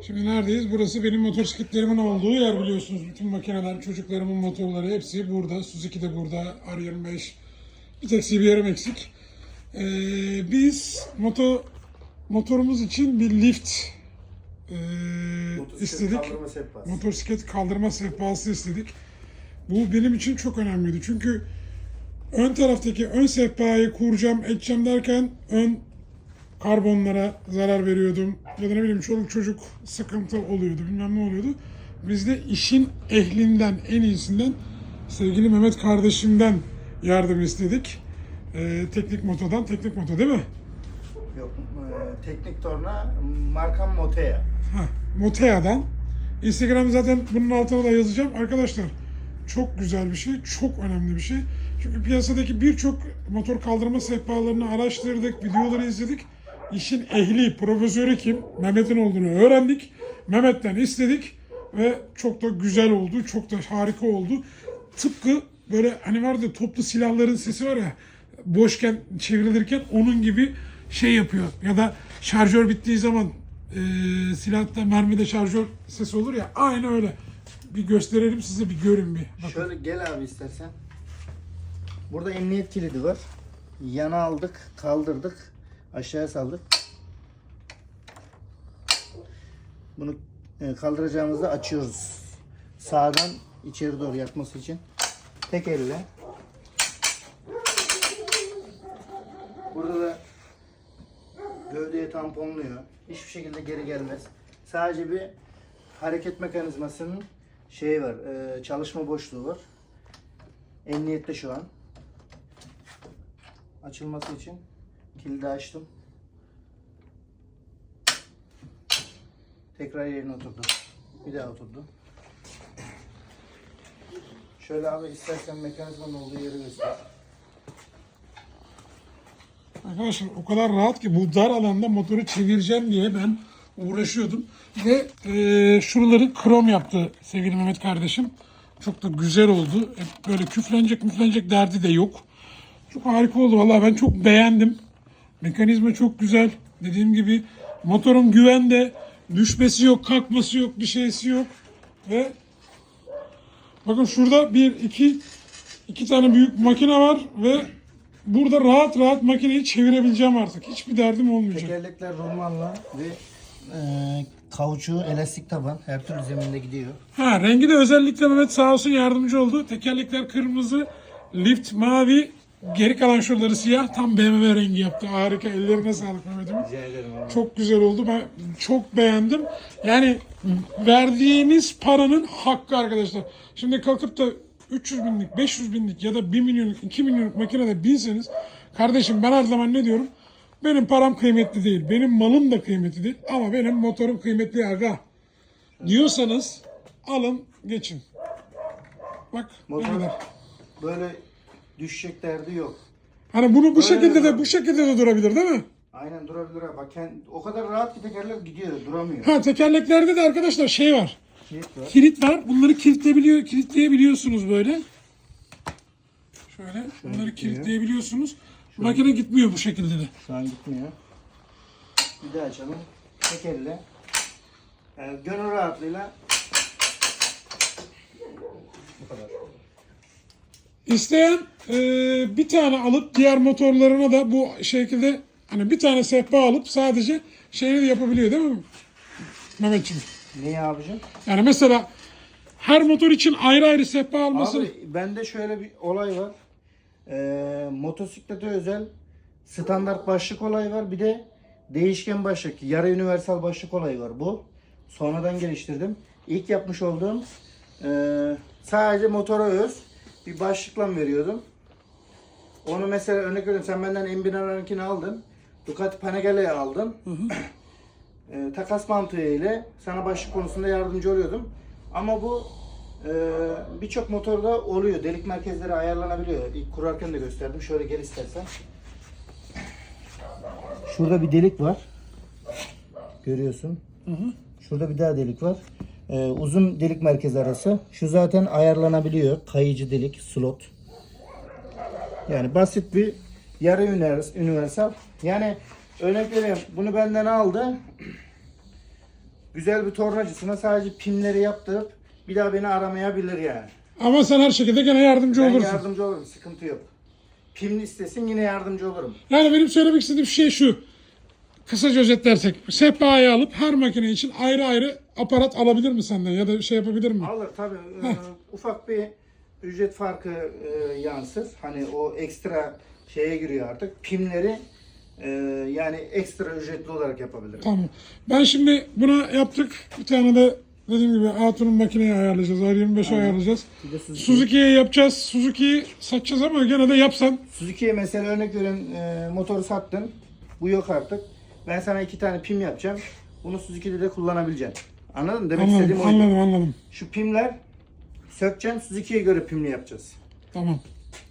Şimdi neredeyiz? Burası benim motosikletimin olduğu yer biliyorsunuz. Bütün makineler, çocuklarımın motorları hepsi burada. Suzuki de burada. R25. Bir tek CBR'ım eksik. Ee, biz moto motorumuz için bir lift ee, istedik. Kaldırma sehpası. Motosiklet kaldırma sehpası istedik. Bu benim için çok önemliydi. Çünkü ön taraftaki ön sehpayı kuracağım, edeceğim derken ön karbonlara zarar veriyordum. Ya da ne bileyim çoluk çocuk sıkıntı oluyordu, bilmem ne oluyordu. Biz de işin ehlinden, en iyisinden sevgili Mehmet kardeşimden yardım istedik. Ee, teknik motodan, teknik moto değil mi? Yok, e, teknik torna markam Motea. Ha, Motea'dan. Instagram zaten bunun altına da yazacağım. Arkadaşlar çok güzel bir şey, çok önemli bir şey. Çünkü piyasadaki birçok motor kaldırma sehpalarını araştırdık, videoları izledik. İşin ehli, profesörü kim? Mehmet'in olduğunu öğrendik. Mehmet'ten istedik ve çok da güzel oldu, çok da harika oldu. Tıpkı böyle hani vardı toplu silahların sesi var ya, boşken çevrilirken onun gibi şey yapıyor. Ya da şarjör bittiği zaman e, silahta mermide şarjör sesi olur ya, aynı öyle. Bir gösterelim size, bir görün bir. Bakın. Şöyle gel abi istersen. Burada emniyet kilidi var. Yana aldık, kaldırdık, aşağıya saldık. Bunu e, kaldıracağımızda açıyoruz. Sağdan içeri doğru yatması için. Tek elle. Burada da gövdeye tamponluyor. Hiçbir şekilde geri gelmez. Sadece bir hareket mekanizmasının şeyi var, e, çalışma boşluğu var. Emniyette şu an. Açılması için kilidi açtım. Tekrar yerine oturdu. Bir daha oturdu. Şöyle abi istersen mekanizmanın olduğu yeri göster. Arkadaşlar o kadar rahat ki bu dar alanda motoru çevireceğim diye ben uğraşıyordum. Ve e, şuraları krom yaptı sevgili Mehmet kardeşim. Çok da güzel oldu. Hep böyle küflenecek müflenecek derdi de yok. Çok harika oldu vallahi ben çok beğendim. Mekanizma çok güzel. Dediğim gibi motorun güvende. Düşmesi yok, kalkması yok, bir şeysi yok. Ve bakın şurada bir, iki, iki tane büyük makine var ve burada rahat rahat makineyi çevirebileceğim artık. Hiçbir derdim olmayacak. Tekerlekler romanla ve e, kauçuğu elastik taban. Her türlü zeminde gidiyor. Ha rengi de özellikle Mehmet sağ olsun yardımcı oldu. Tekerlekler kırmızı, lift mavi, geri kalan şuraları siyah. Tam BMW rengi yaptı. Harika. Ellerine sağlık Mehmet'im. Rica ederim abi. Çok güzel oldu. Ben çok beğendim. Yani verdiğiniz paranın hakkı arkadaşlar. Şimdi kalkıp da 300 binlik, 500 binlik ya da 1 milyonluk, 2 milyonluk makinede binseniz kardeşim ben her zaman ne diyorum? Benim param kıymetli değil. Benim malım da kıymetli değil. Ama benim motorum kıymetli aga. Diyorsanız alın geçin. Bak ne Motor- kadar. Böyle düşecek derdi yok. Hani bunu bu Öyle şekilde de bu şekilde de durabilir değil mi? Aynen durabilir abi. Bak kend- o kadar rahat ki tekerler gidiyor, duramıyor. Ha tekerleklerde de arkadaşlar şey var. Kilit var. Kilit var. Bunları kilitleyebiliyor, kilitleyebiliyorsunuz böyle. Şöyle bunları kilitleyebiliyorsunuz. Makine gitmiyor bu şekilde de. Şu an gitmiyor. Bir daha açalım. Tek elle. Yani gönül rahatlığıyla bu kadar. İsteyen e, bir tane alıp diğer motorlarına da bu şekilde hani bir tane sehpa alıp sadece şeyini de yapabiliyor değil mi Mehmetciğim? Niye abicim? Yani mesela her motor için ayrı ayrı sehpa alması. Abi bende şöyle bir olay var. Ee, motosiklete özel standart başlık olayı var. Bir de değişken başlık, yarı universal başlık olayı var. Bu sonradan geliştirdim. İlk yapmış olduğum e, sadece motora öz bir başlıkla veriyordum. Onu mesela örnek veriyorum sen benden M1012'ni aldın. Ducati Panigale'yi aldın. E, takas mantığı ile sana başlık konusunda yardımcı oluyordum. Ama bu e, birçok motorda oluyor. Delik merkezleri ayarlanabiliyor. İlk kurarken de gösterdim. Şöyle gel istersen. Şurada bir delik var. Görüyorsun. Şurada bir daha delik var. E, uzun delik merkezi arası. Şu zaten ayarlanabiliyor. Kayıcı delik, slot. Yani basit bir yarı universal. Yani örnek veriyorum. Bunu benden aldı. güzel bir tornacısına sadece pimleri yaptırıp bir daha beni aramayabilir yani. Ama sen her şekilde gene yardımcı Ben olursun. yardımcı olurum, sıkıntı yok. Pimli istesin yine yardımcı olurum. Yani benim söylemek istediğim şey şu. Kısaca özetlersek. Sehpayı alıp her makine için ayrı ayrı aparat alabilir mi senden? Ya da şey yapabilir mi? Alır tabii. Ee, ufak bir ücret farkı e, yansır. Hani o ekstra şeye giriyor artık. Pimleri e, yani ekstra ücretli olarak yapabilirim. Tamam. Ben şimdi buna yaptık. Bir tane de dediğim gibi Hatun'un makineyi ayarlayacağız. R25'i ayarlayacağız. Bir de Suzuki. Suzuki'ye yapacağız. Suzuki'yi satacağız ama gene de yapsan. Suzuki'ye mesela örnek veriyorum e, motoru sattın. Bu yok artık. Ben sana iki tane pim yapacağım. Bunu Suzuki'de de kullanabileceksin. Anladın mı? Demek Anladım, istediğim oydu. anladım, anladım. Şu pimler sökeceksin Suzuki'ye göre pimli yapacağız. Tamam.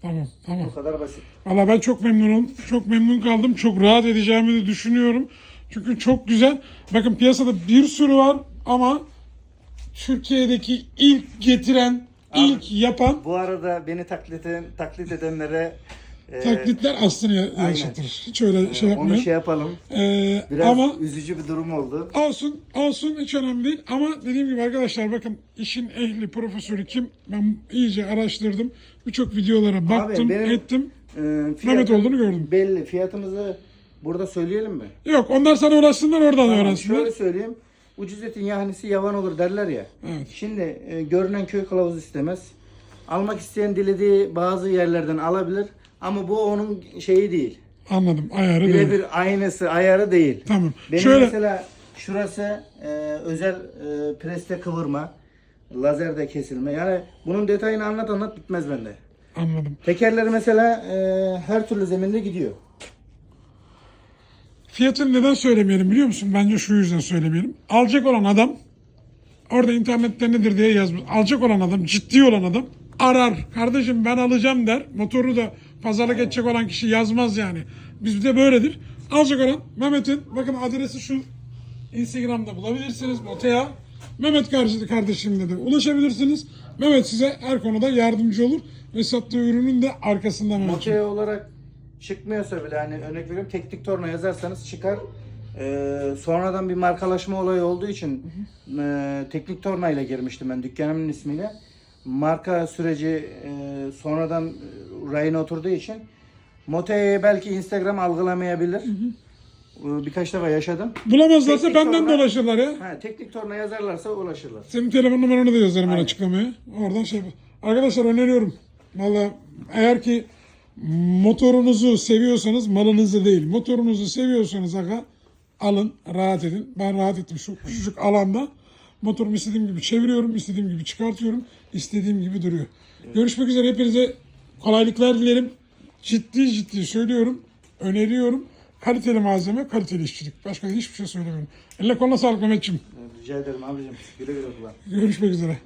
Tamam, tamam. Bu kadar basit. Valla ben çok memnunum. Çok memnun kaldım. Çok rahat edeceğimi de düşünüyorum. Çünkü çok güzel. Bakın piyasada bir sürü var ama Türkiye'deki ilk getiren, ilk yapan Bu arada beni taklit, eden, taklit edenlere taklitler aslını ya- yaşatır. Hiç öyle şey onu yapmıyor. şey yapalım. Ee, Biraz ama üzücü bir durum oldu. olsun, olsun hiç önemli değil. Ama dediğim gibi arkadaşlar bakın işin ehli, profesörü kim? Ben iyice araştırdım. Birçok videolara baktım, benim- ettim. Ee, Mehmet olduğunu gördüm. Belli. Fiyatımızı burada söyleyelim mi? Yok onlar sana ulaşsınlar oradan Tamam, öğrensinler. şöyle söyleyeyim. Ucuz etin yahnisi yavan olur derler ya. Evet. Şimdi e, görünen köy kılavuz istemez. Almak isteyen dilediği bazı yerlerden alabilir. Ama bu onun şeyi değil. Anladım. Ayarı değil. Birebir aynısı, ayarı değil. Tamam. Benim Şöyle mesela şurası e, özel e, preste kıvırma, lazerde kesilme. Yani bunun detayını anlat anlat bitmez bende. anladım. Tekerleri mesela e, her türlü zeminde gidiyor. Fiyatını neden söylemeyelim biliyor musun? Bence şu yüzden söylemeyelim. Alacak olan adam orada internette nedir diye yazmış. Alacak olan adam, ciddi olan adam arar. Kardeşim ben alacağım der. Motoru da pazarlık edecek olan kişi yazmaz yani. Bizde böyledir. Alacak olan Mehmet'in bakın adresi şu Instagram'da bulabilirsiniz. Motea. Mehmet kardeşi kardeşimle de ulaşabilirsiniz. Mehmet size her konuda yardımcı olur ve sattığı ürünün de arkasında Mehmet. Mote olarak çıkmıyorsa bile hani örnek veriyorum teknik torna yazarsanız çıkar. Ee, sonradan bir markalaşma olayı olduğu için e, teknik torna ile girmiştim ben dükkanımın ismiyle. Marka süreci e, sonradan e, rayına oturduğu için Mote'ye belki Instagram algılamayabilir. Ee, Birkaç defa yaşadım. Bulamazlarsa Teknik benden torna- dolaşırlar ya. Ha, teknik torna yazarlarsa ulaşırlar. Senin telefon numaranı da yazarım ben açıklamaya. Oradan şey yap- Arkadaşlar öneriyorum. Valla eğer ki motorunuzu seviyorsanız malınızı değil. Motorunuzu seviyorsanız aga alın rahat edin. Ben rahat ettim şu küçücük alanda. Motorumu istediğim gibi çeviriyorum, istediğim gibi çıkartıyorum, istediğim gibi duruyor. Görüşmek üzere hepinize kolaylıklar dilerim. Ciddi ciddi söylüyorum, öneriyorum. Kaliteli malzeme, kaliteli işçilik. Başka hiçbir şey söylemiyorum. Elle koluna sağlık Mehmetciğim. Rica ederim abicim. Güle güle kullan. Görüşmek üzere.